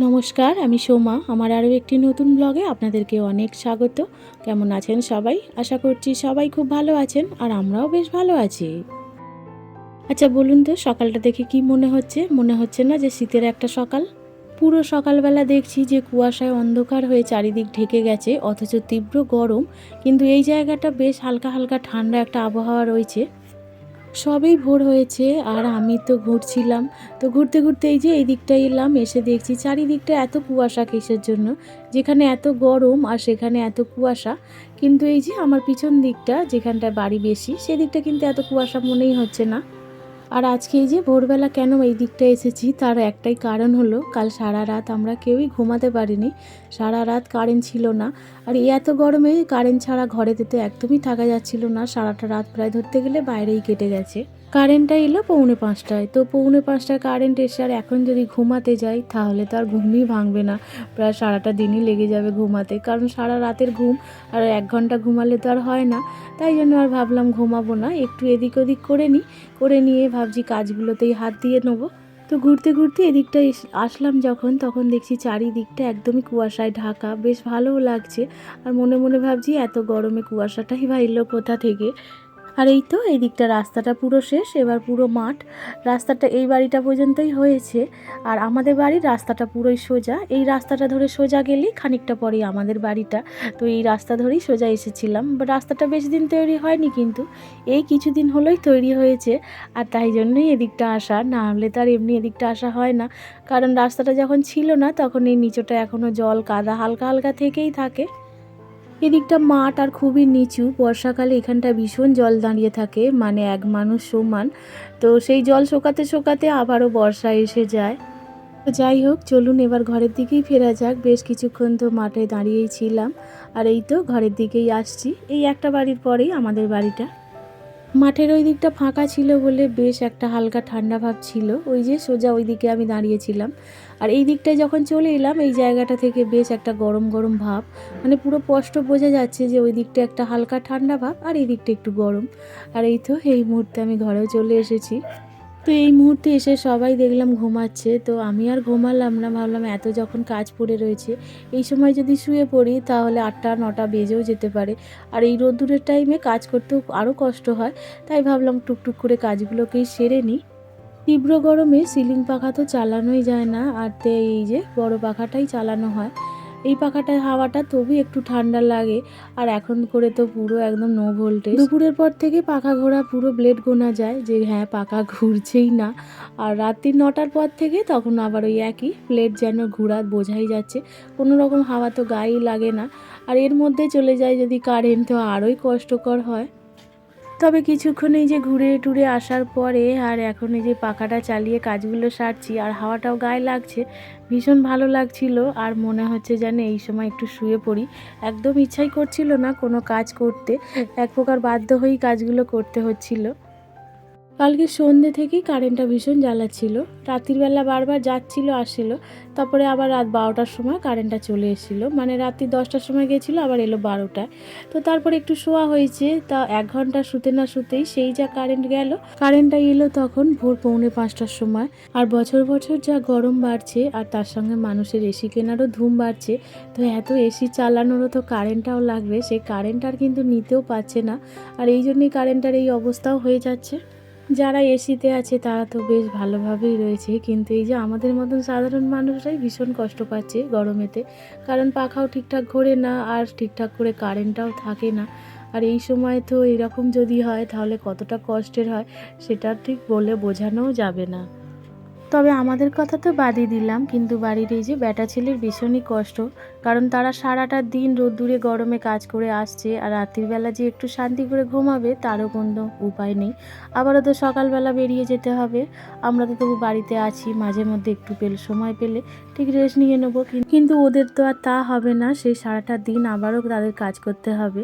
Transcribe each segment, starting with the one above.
নমস্কার, আমি সোমা। আমার আরও একটি নতুন ব্লগে আপনাদেরকে অনেক স্বাগত। কেমন আছেন সবাই? আশা করছি সবাই খুব ভালো আছেন আর আমরাও বেশ ভালো আছি। আচ্ছা বলুন তো, সকালটা দেখে কি মনে হচ্ছে? মনে হচ্ছে না যে শীতের একটা সকাল? পুরো সকালবেলা দেখছি যে কুয়াশায় অন্ধকার হয়ে চারিদিক ঢেকে গেছে, অথচ তীব্র গরম। কিন্তু এই জায়গাটা বেশ হালকা হালকা ঠান্ডা একটা আবহাওয়া রয়েছে। সবেই ভোর হয়েছে আর আমি তো ঘুরছিলাম। তো ঘুরতে ঘুরতে এই যে এই দিকটায় এলাম, এসে দেখছি চারিদিকটা এত কুয়াশা কিসের জন্য? যেখানে এত গরম আর সেখানে এত কুয়াশা। কিন্তু এই যে আমার পিছন দিকটা, যেখানটায় বাড়ি বেশি, সেদিকটা কিন্তু এত কুয়াশা মনেই হচ্ছে না। আর আজকে এই যে ভোরবেলা কেন এই দিকটা এসেছি, তার একটাই কারণ হলো কাল সারা রাত আমরা কেউই ঘুমাতে পারিনি। সারা রাত কারেন্ট ছিল না। আর এই এত গরমে কারেন্ট ছাড়া ঘরে যেতে একদমই থাকা যাচ্ছিল না। সারাটা রাত প্রায় ধরতে গেলে বাইরেই কেটে গেছে। কারেন্টটা এলো পৌনে পাঁচটায়। তো পৌনে পাঁচটায় কারেন্ট এসে আর এখন যদি ঘুমাতে যাই, তাহলে তো আর ঘুমই ভাঙবে না। প্রায় সারাটা দিনই লেগে যাবে ঘুমাতে। কারণ সারা রাতের ঘুম আর এক ঘণ্টা ঘুমালে তো আর হয় না। তাই জন্য আর ভাবলাম ঘুমাবো না। একটু এদিক ওদিক করে নিই। করে নিয়ে ভাবছি কাজগুলোতেই হাত দিয়ে নেব। তো ঘুরতে ঘুরতে এদিকটা আসলাম যখন। তখন দেখছি চারিদিকটা একদমই কুয়াশায় ঢাকা। বেশ ভালোও লাগছে। আর মনে মনে ভাবছি এত গরমে কুয়াশাটাই বা এলো কোথা থেকে? আর এই তো, এই দিকটা রাস্তাটা পুরো শেষ, এবার পুরো মাঠ। রাস্তাটা এই বাড়িটা পর্যন্তই হয়েছে, আর আমাদের বাড়ির রাস্তাটা পুরোই সোজা। এই রাস্তাটা ধরে সোজা গেলেই খানিকটা পরেই আমাদের বাড়িটা। তো এই রাস্তা ধরেই সোজা এসেছিলাম। রাস্তাটা বেশি দিন তৈরি হয়নি কিন্তু, এই কিছুদিন হলোই তৈরি হয়েছে। আর তাই জন্যই এদিকটা আসা, না হলে তো আর এমনি এদিকটা আসা হয় না। কারণ রাস্তাটা যখন ছিল না, তখন এই নিচটা এখনও জল কাদা, হালকা হালকা থেকেই থাকে। এদিকটা মাঠ আর খুবই নিচু। বর্ষাকালে এখানটা ভীষণ জল দাঁড়িয়ে থাকে মানে এক মানুষ সমান। তো সেই জল শোকাতে শোকাতে আবারও বর্ষা এসে যায়। তো যাই হোক, চলুন এবার ঘরের দিকেই ফেরা যাক। বেশ কিছুক্ষণ তো মাঠে দাঁড়িয়েই ছিলাম। আর এই তো ঘরের দিকেই আসছি। এই একটা বাড়ির পরেই আমাদের বাড়িটা। মাঠের ওই দিকটা ফাঁকা ছিল বলে বেশ একটা হালকা ঠান্ডা ভাব ছিল। ওই যে সোজা ওই দিকে আমি দাঁড়িয়েছিলাম। আর এই দিকটায় যখন চলে এলাম, এই জায়গাটা থেকে বেশ একটা গরম গরম ভাব। মানে পুরো স্পষ্ট বোঝা যাচ্ছে যে ওই দিকটা একটা হালকা ঠান্ডা ভাব আর এই দিকটা একটু গরম। আর এই তো এই মুহূর্তে আমি ঘরেও চলে এসেছি। তো এই মুহূর্তে এসে সবাই দেখলাম ঘুমাচ্ছে, তো আমি আর ঘুমালাম না, ভাবলাম এত যখন কাজ পড়ে রয়েছে, এই সময় যদি শুয়ে পড়ি তাহলে আটটা, নটা বেজেও যেতে পারে। আর এই রোদ্দুরের টাইমে কাজ করতেও আরও কষ্ট হয়, তাই ভাবলাম টুকটুক করে কাজগুলোকেই সেরে নিই তীব্র গরমে সিলিং পাখা তো চালানোই যায় না, আর তে এই যে বড় পাখাটাই চালানো হয়। এই পাখাটার হাওয়াটা তবু একটু ঠান্ডা লাগে। আর এখন করে তো পুরো একদম নো ভোল্টেজ দুপুরের পর থেকে পাখা ঘোরা পুরো ব্লেড গোনা যায় যে হ্যাঁ পাখা ঘুরছেই না। আর রাত্রি নটার পর থেকে তখন আবার ওই একই প্লেট যেন ঘোরা বোঝাই যাচ্ছে। কোনো রকম হাওয়া তো গায়েই লাগে না। আর এর মধ্যে চলে যায় যদি কারেন্ট তো আরোই কষ্টকর হয়। তবে কিছুক্ষণ এই যে ঘুরে টুরে আসার পরে আর এখন এই যে পাখাটা চালিয়ে কাজগুলো সারছি আর হাওয়াটাও গায়ে লাগছে, ভীষণ ভালো লাগছিল আর মনে হচ্ছে যেন এই সময় একটু শুয়ে পড়ি। একদম ইচ্ছাই করছিল না কোনো কাজ করতে, এক প্রকার বাধ্য হয়েই কাজগুলো করতে হচ্ছিল। কালকে সন্ধ্যে থেকেই কারেন্টটা ভীষণ জ্বালাচ্ছিল। রাত্রির বেলা বারবার যাচ্ছিল, আসছিল। তারপরে আবার রাত বারোটার সময় কারেন্টটা চলে এসেছিল। মানে রাত্রি দশটার সময় গেছিল, আবার এলো বারোটায়। তো তারপরে একটু শোয়া হয়েছে, তা এক ঘণ্টা শুতে না শুতেই সেই যা কারেন্ট গেল, কারেন্টটা এলো তখন ভোর পৌনে পাঁচটার সময়। আর বছর বছর যা গরম বাড়ছে, আর তার সঙ্গে মানুষের এসি কেনারও ধুম বাড়ছে, তো এত এসি চালানোরও তো কারেন্টটাও লাগবে সেই কারেন্ট আর কিন্তু নিতেও পারছে না। আর এই জন্যই কারেন্টটার এই অবস্থাও হয়ে যাচ্ছে। যারা এসিতে আছে তারা তো বেশ ভালোভাবেই রয়েছে, কিন্তু এই যে আমাদের মতন সাধারণ মানুষরাই ভীষণ কষ্ট পাচ্ছে গরমেতে। কারণ পাখাও ঠিকঠাক ঘোরে না, আর ঠিকঠাক করে কারেন্টটাও থাকে না। আর এই সময় তো এরকম যদি হয়, তাহলে কতটা কষ্টের হয়, সেটা ঠিক বলে বোঝানোও যাবে না। তবে আমাদের কথা তো বাদই দিলাম, কিন্তু বাড়ির এই যে বেটা ছেলের ভীষণই কষ্ট। কারণ তারা সারাটা দিন রোদ্দুরে গরমে কাজ করে আসছে আর রাত্রিবেলা যে একটু শান্তি করে ঘুমাবে তারও কোনো উপায় নেই। আবারও তো সকালবেলা বেরিয়ে যেতে হবে। আমরা তো তবু বাড়িতে আছি, মাঝে মধ্যে একটু পেলে সময় পেলে ঠিক রেস্ট নিয়ে নেব। কিন্তু ওদের তো আর তা হবে না, সেই সারাটা দিন আবারও তাদের কাজ করতে হবে।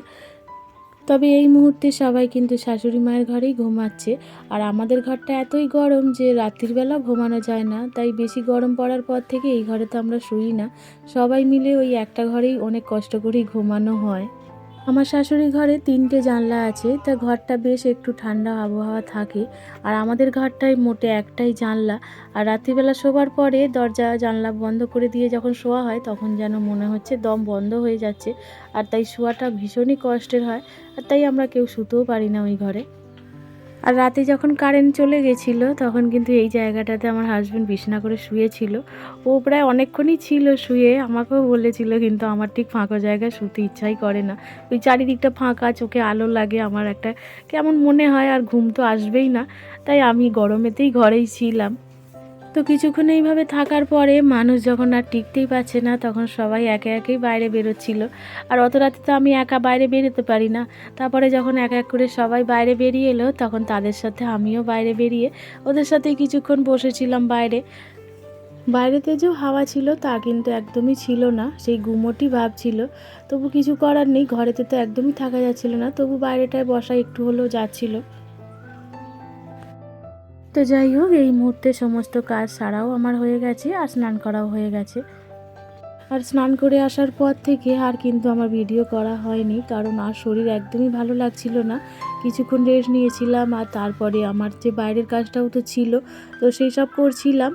তবে এই মুহূর্তে সবাই কিন্তু শাশুড়ি মায়ের ঘরেই ঘুমাচ্ছে। আর আমাদের ঘরটা এতই গরম যে রাত্রির বেলা ঘুমানো যায় না। তাই বেশি গরম পড়ার পর থেকে এই ঘরে তো আমরা শুই না। সবাই মিলে ওই একটা ঘরেই অনেক কষ্ট করেই ঘুমানো হয়। আমার শাশুড়ি ঘরে তিনটে জানলা আছে, তা ঘরটা বেশ একটু ঠান্ডা আবহাওয়া থাকে। আর আমাদের ঘরটায় মোটে একটাই জানলা। আর রাত্রিবেলা শোবার পরে দরজা, জানলা বন্ধ করে দিয়ে যখন শোয়া হয়, তখন যেন মনে হচ্ছে দম বন্ধ হয়ে যাচ্ছে। আর তাই শোয়াটা ভীষণই কষ্টের হয়। আর তাই আমরা কেউ শুতেও পারি না ওই ঘরে। আর রাতে যখন কারেন্ট চলে গেছিল, তখন কিন্তু এই জায়গাটাতে আমার হাজব্যান্ড বিছনা করে শুয়েছিল। ও প্রায় অনেকক্ষণই ছিল শুয়ে, আমাকেও বলেছিল কিন্তু আমার ঠিক ফাঁকা জায়গায় শুতে ইচ্ছাই করে না। ওই চারিদিকটা ফাঁকা, চোখে আলো লাগে, আমার একটা কেমন মনে হয় আর ঘুম তো আসবেই না। তাই আমি গরমেতেই ঘরেই ছিলাম। তো কিছুক্ষণ এইভাবে থাকার পরে মানুষ যখন আর টিকতেই পারছে না, তখন সবাই একে একেই বাইরে বেরোচ্ছিল। আর অত রাতে তো আমি একা বাইরে বেরোতে পারি না। তারপরে যখন এক এক করে সবাই বাইরে বেরিয়ে এলো, তখন তাদের সাথে আমিও বাইরে বেরিয়ে ওদের সাথে কিছুক্ষণ বসেছিলাম বাইরে। বাইরেতে যে হাওয়া ছিল তা কিন্তু একদমই ছিল না, সেই গুমোটি ভাব ছিল। তবু কিছু করার নেই, ঘরেতে তো একদমই থাকা যাচ্ছিল না, তবু বাইরেটায় বসা একটু হলেও যাচ্ছিল। তো যাই হোক, এই মুহূর্তে সমস্ত কাজ সারাও আমার হয়ে গেছে আর স্নান করাও হয়ে গেছে। আর স্নান করে আসার পর থেকে আর কিন্তু আমার ভিডিও করা হয়নি, কারণ আর শরীর একদমই ভালো লাগছিল না। কিছুক্ষণ রেস্ট নিয়েছিলাম আর তারপরে আমার যে বাইরের কাজটাও তো ছিল, তো সেই সব করছিলাম।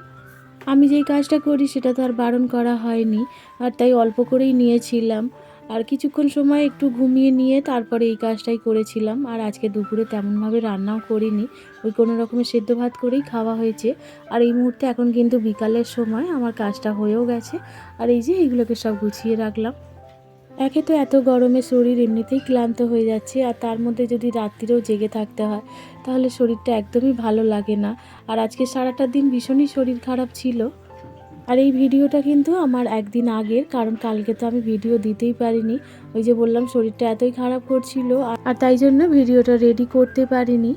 আমি যেই কাজটা করি সেটা তো আর বারণ করা হয়নি, আর তাই অল্প করেই নিয়েছিলাম। আর কিছুক্ষণ সময় একটু ঘুমিয়ে নিয়ে তারপরে এই কাজটাই করেছিলাম। আর আজকে দুপুরে তেমনভাবে রান্নাও করিনি। ওই কোনো রকমের সেদ্ধ ভাত করেই খাওয়া হয়েছে। আর এই মুহূর্তে এখন কিন্তু বিকালের সময় আমার কাজটা হয়েও গেছে। আর এই যে এইগুলোকে সব গুছিয়ে রাখলাম। একে তো এত গরমে শরীর এমনিতেই ক্লান্ত হয়ে যাচ্ছে। আর তার মধ্যে যদি রাত্রিরেও জেগে থাকতে হয়, তাহলে শরীরটা একদমই ভালো লাগে না। আর আজকে সারাটা দিন ভীষণই শরীর খারাপ ছিল। আর এই ভিডিওটা কিন্তু আমার একদিন আগের, কারণ কালকে তো আমি ভিডিও দিতেই পারিনি। ওই যে বললাম, শরীরটা এতই খারাপ করছিল, আর- তাই জন্য ভিডিওটা রেডি করতে পারিনি।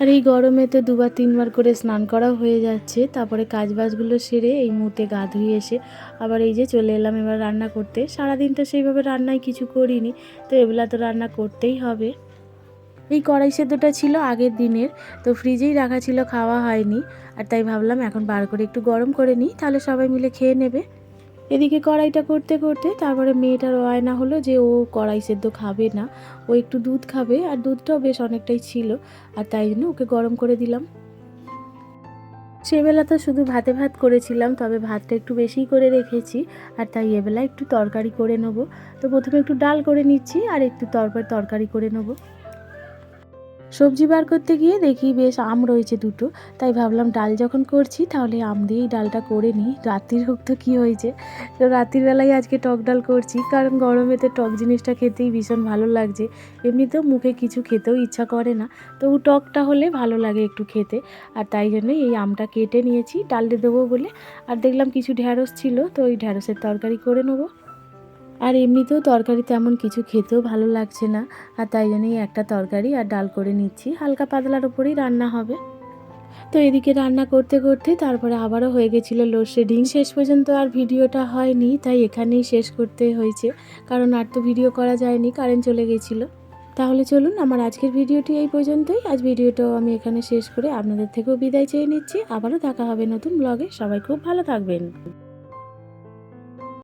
আর এই গরমে তো দুবার, তিনবার করে স্নান করাও হয়ে যাচ্ছে। তারপরে কাজ বাজগুলো সেরে এই মুহূর্তে গা ধুয়ে এসে আবার এই যে চলে এলাম এবার রান্না করতে। সারাদিন তো সেইভাবে রান্নায় কিছু করিনি, তো এবেলা তো রান্না করতেই হবে। এই কড়াই সেদ্ধটা ছিল আগের দিনের, তো ফ্রিজেই রাখা ছিল, খাওয়া হয়নি। আর তাই ভাবলাম এখন বার করে একটু গরম করে নিই, তাহলে সবাই মিলে খেয়ে নেবে। এদিকে কড়াইটা করতে করতে তারপরে মেয়েটার আয়না হলো যে ও কড়াই সেদ্ধ খাবে না, ও একটু দুধ খাবে, আর দুধটাও বেশ অনেকটাই ছিল, আর তাই জন্য ওকে গরম করে দিলাম। সেবেলা তো শুধু ভাতে ভাত করেছিলাম, তবে ভাতটা একটু বেশিই করে রেখেছি, আর তাই এবেলা একটু তরকারি করে নেব। তো প্রথমে একটু ডাল করে নিচ্ছি, আর একটু তরকারি তরকারি করে নেব। সবজি বার করতে গিয়ে দেখি বেশ আম রয়েছে দুটো। তাই ভাবলাম ডাল যখন করছি তাহলে আম দিয়েই ডালটা করে নিই। রাত্রির হোক তো কী হয়েছে? তো রাত্রির বেলায় আজকে টক ডাল করছি। কারণ গরমেতে টক জিনিসটা খেতেই ভীষণ ভালো লাগছে। এমনিতেও মুখে কিছু খেতেও ইচ্ছা করে না। তবু টকটা হলে ভালো লাগে একটু খেতে। আর তাই জন্য এই আমটা কেটে নিয়েছি। ডালে দেবো বলে। আর দেখলাম কিছু ঢ্যাঁড়স ছিল, তো ওই ঢ্যাঁড়সের তরকারি করে নেব। আর এমনিতেও তরকারি তেমন কিছু খেতেও ভালো লাগছে না। আর তাই জন্যই একটা তরকারি আর ডাল করে নিচ্ছি। হালকা পাতলার ওপরেই রান্না হবে। তো এদিকে রান্না করতে করতে তারপরে আবারও হয়ে গেছিল লোডশেডিং। শেষ পর্যন্ত আর ভিডিওটা হয়নি, তাই এখানেই শেষ করতে হয়েছে। কারণ আর তো ভিডিও করা যায়নি, কারেন্ট চলে গেছিল। তাহলে চলুন, আমার আজকের ভিডিওটি এই পর্যন্তই। আজ ভিডিওটাও আমি এখানে শেষ করে আপনাদের থেকেও বিদায় চেয়ে নিচ্ছি। আবারও দেখা হবে নতুন ব্লগে সবাই খুব ভালো থাকবেন।